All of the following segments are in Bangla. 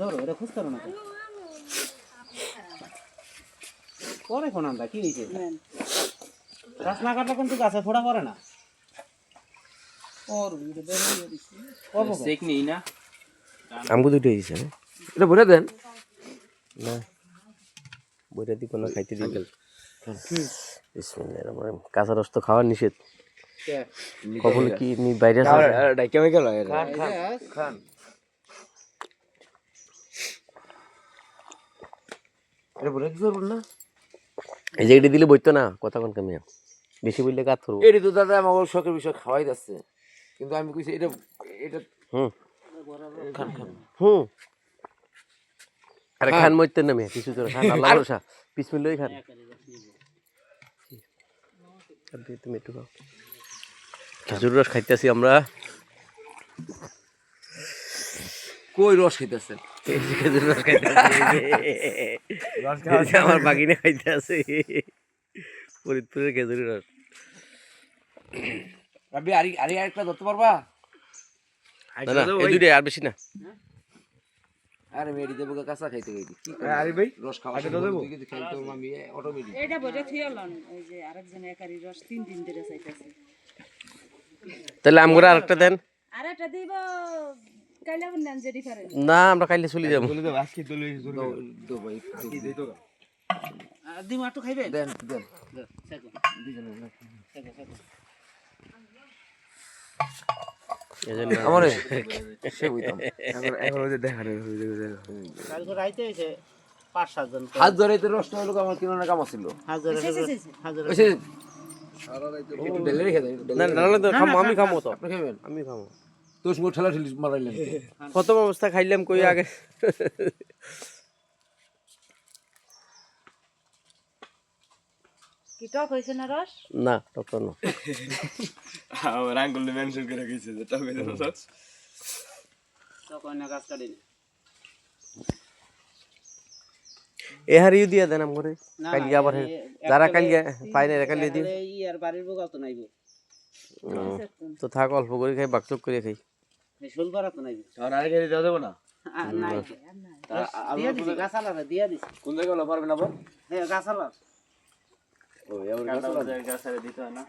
ধরো এটা খুঁজ করো না পরে ফোন আমরা কি হয়েছে? গাছ না কাটলে কিন্তু গাছে ফোড়া পড়ে না। করব নেই না। আমগো দুটো হয়েছে না এটা ভরে দেন। না। বইটা দিব না খাইতে দিই। বিসমিল্লাহির রহমানির রহিম। কাঁচা রস তো খাওয়া নিষেধ? কখন কি নি বাইরে আছে? কেমিক্যাল খান, খান। এটা বলে কি করব না? এই যে এটা দিলে বইতো না কথা কোন কামিয়া? বেশি বললে কাজ করব এটি তো দাদা আমার শখের বিষয় খাওয়াই যাচ্ছে। কিন্তু আমি কইছি এটা এটা হুম। খান খান। হুম। আরে খান। মইতে না মেয়ে কিছু তোর খান আল্লাহ ভরসা বিসমিল্লাহি খান। তুমি একটু খাও। খেজুর রস খাইতেছি আমরা। কই রস খাইতেছেন? এই যে খেজুর রস খাইতেছি। আমার বাগিনে খাইতে আছে ফরিদপুরের খেজুর রস। রাবি আরি আরি আরেকটা ধরতে পারবা? না না এই দুইটাই আর বেশি না। আরে মেরি দেবো কাঁচা খাইতে গেছি। আরে ভাই রস খাওয়া শুরু করতে গেছি, খাইতে আমি অটোমেটিক এটা বইটা থিয়ালন ওই যে আরেকজন একারি রস তিন দিন ধরে চাইতেছে। তাহলে আমগুলো আরেকটা দেন। আর একটা দিব। কাইলা না আমরা খাইলে চলে যাব। আজকে তো। খাইবে দেন দেন। আমারে সে বুঝতাম। এখন এখন কালকে রাইতে পাঁচ সাতজন হাত ধরে তো হলো আমার কিনা কাম হাজার হাজার আমি খামো তো। আমি খামো। তোর সঙ্গে ঠেলা ঠেলি মারাইলেন প্রথম অবস্থা খাইলাম কই আগে। কি টক হয়েছে না রস? না ডক্টর না। আমার আঙ্গুল মেনশন করে গেছে যে টবে রস। তখন না গাছ কাটিনি এ হারিয়ে দিয়া দেন আমরে। আবার যারা পাই না কাল দিও। আর বাড়ির বোকা তো নাইবো। তো থাক অল্প করে খাই বাকচক করে খাই। শোল পাড়া তো আর আগে না? নাই। দিয়া দিছি দিছি। কোন জায়গায় হলো পারবেন আবার? হ্যাঁ ও এবার দিতে হয় না?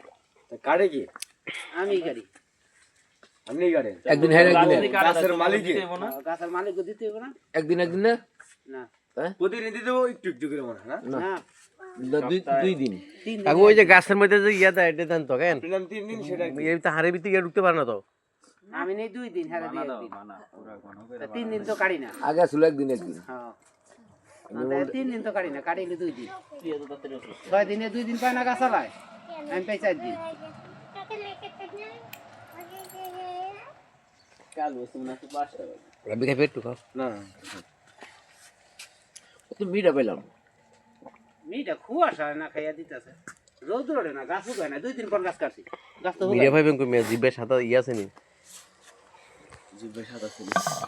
কাটে কি? আমি গাড়ি। আপনি কাটে একদিন হ্যাঁ একদিন গাছের মালিকে গাছের মালিককে? দিতে হবে না? একদিন একদিন না? না। প্রতিদিন দিতে একটু একটু করে মনে হয় না? না। দুই দুই দিন। ওই যে গাছের মধ্যে যে ইয়া দেয় এটা দেন তো কেন? তিন দিন সেটা এই তো হাড়ে ভিতরে ঢুকতে পারে না তো? আমি নেই দুই দিন হ্যাঁ দিয়ে একদিন। তা তিন দিন তো কাটি না। আগে ছিল একদিন একদিন। হ্যাঁ। তিন দিন তো কাটি না কাটিলে দুই দিন। ছয় দিনে? দুই দিন পায় না গাছ আলায়? আমি পাই চার দিন। রবি খাই পেট খাও। না তো মিঠা পেলাম। মিটা খুয়াশা না খাইয়া দিতেছে। রোদ রোডে না গাছ উগায় না দুই দিন পর গাছ কাটছি। গাছ তো মিডিয়া ভাইবেন কই জিব্বে সাদা ইয়া আছে নি। 已经被吓得很惨